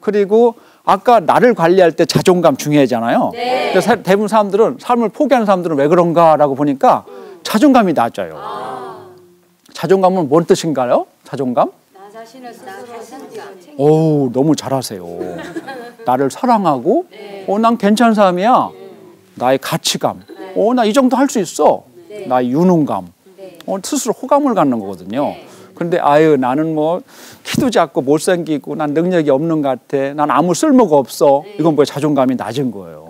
그리고 아까 나를 관리할 때 자존감 중요하잖아요. 네. 사- 대부분 사람들은 삶을 포기하는 사람들은 왜 그런가라고 보니까 자존감이 낮아요. 자존감은 뭔 뜻인가요? 자존감? 나 자신을. 오 너무 잘하세요. 나를 사랑하고, 어, 난 괜찮은 사람이야. 나의 가치감. 어, 나 이 정도 할 수 있어. 나의 유능감. 어, 스스로 호감을 갖는 거거든요. 근데 아유 나는 뭐 키도 작고 못생기고 난 능력이 없는 것 같아. 난 아무 쓸모가 없어. 이건 뭐야 자존감이 낮은 거예요.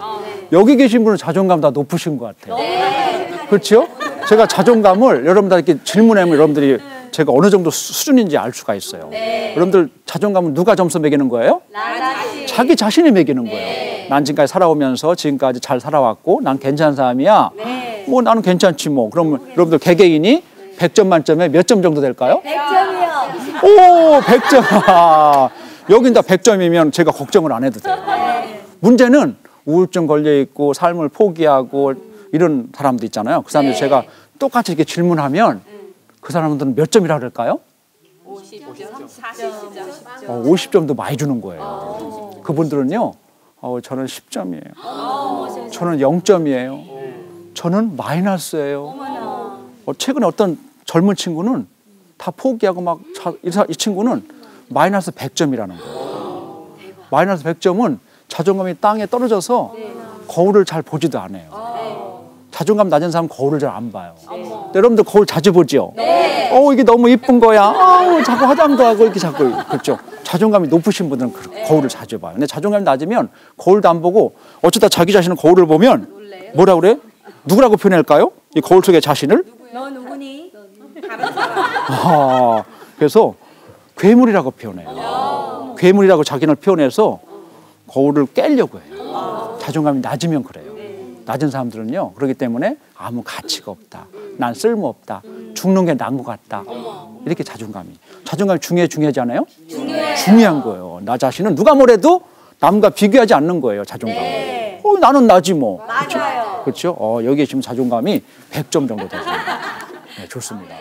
여기 계신 분은 자존감 다 높으신 것 같아요. 그렇죠? 제가 자존감을 여러분들께 질문하면 여러분들이 제가 어느 정도 수- 수준인지 알 수가 있어요. 여러분들 자존감은 누가 점수 매기는 거예요? 나 자신. 자기 자신이 매기는 거예요. 난 지금까지 살아오면서 지금까지 잘 살아왔고 난 괜찮은 사람이야. 뭐 나는 괜찮지 뭐. 그러면 여러분들 개개인이 100점 만점에 몇 점 정도 될까요? 100점이요. 오, 100점. 아, 여긴 다 100점이면 제가 걱정을 안 해도 돼요. 문제는 우울증 걸려 있고 삶을 포기하고 이런 사람도 있잖아요. 그 사람들 제가 똑같이 이렇게 질문하면 그 사람들은 몇 점이라 그럴까요? 40점. 어, 50점도 많이 주는 거예요. 그분들은요, 어, 저는 10점이에요. 저는 0점이에요. 저는 마이너스예요. 어, 최근에 어떤 젊은 친구는 다 포기하고 막, 자- 이, 친구는 마이너스 100점이라는 거예요. 마이너스 100점은 자존감이 땅에 떨어져서 거울을 잘 보지도 않아요. 자존감 낮은 사람은 거울을 잘 안 봐요. 여러분들 거울 자주 보죠? 어, 이게 너무 이쁜 거야. 아우, 자꾸 화장도 하고 이렇게 자꾸. 그렇죠. 자존감이 높으신 분들은 그 거울을 자주 봐요. 근데 자존감이 낮으면 거울도 안 보고 어쩌다 자기 자신은 거울을 보면 뭐라 그래? 누구라고 표현할까요? 이 거울 속의 자신을? 아, 그래서 괴물이라고 표현해요. 괴물이라고 자기를 표현해서 거울을 깨려고 해요. 자존감이 낮으면 그래요. 낮은 사람들은요. 그렇기 때문에 아무 가치가 없다. 난 쓸모없다. 죽는 게 나은 것 같다. 이렇게 자존감이. 자존감이 중요해 중요하잖아요. 중요한 거예요. 나 자신은 누가 뭐래도 남과 비교하지 않는 거예요. 자존감을. 어, 나는 나지 뭐. 맞아요. 그렇죠? 어, 여기에 지금 자존감이 100점 정도 되죠. 네, 좋습니다.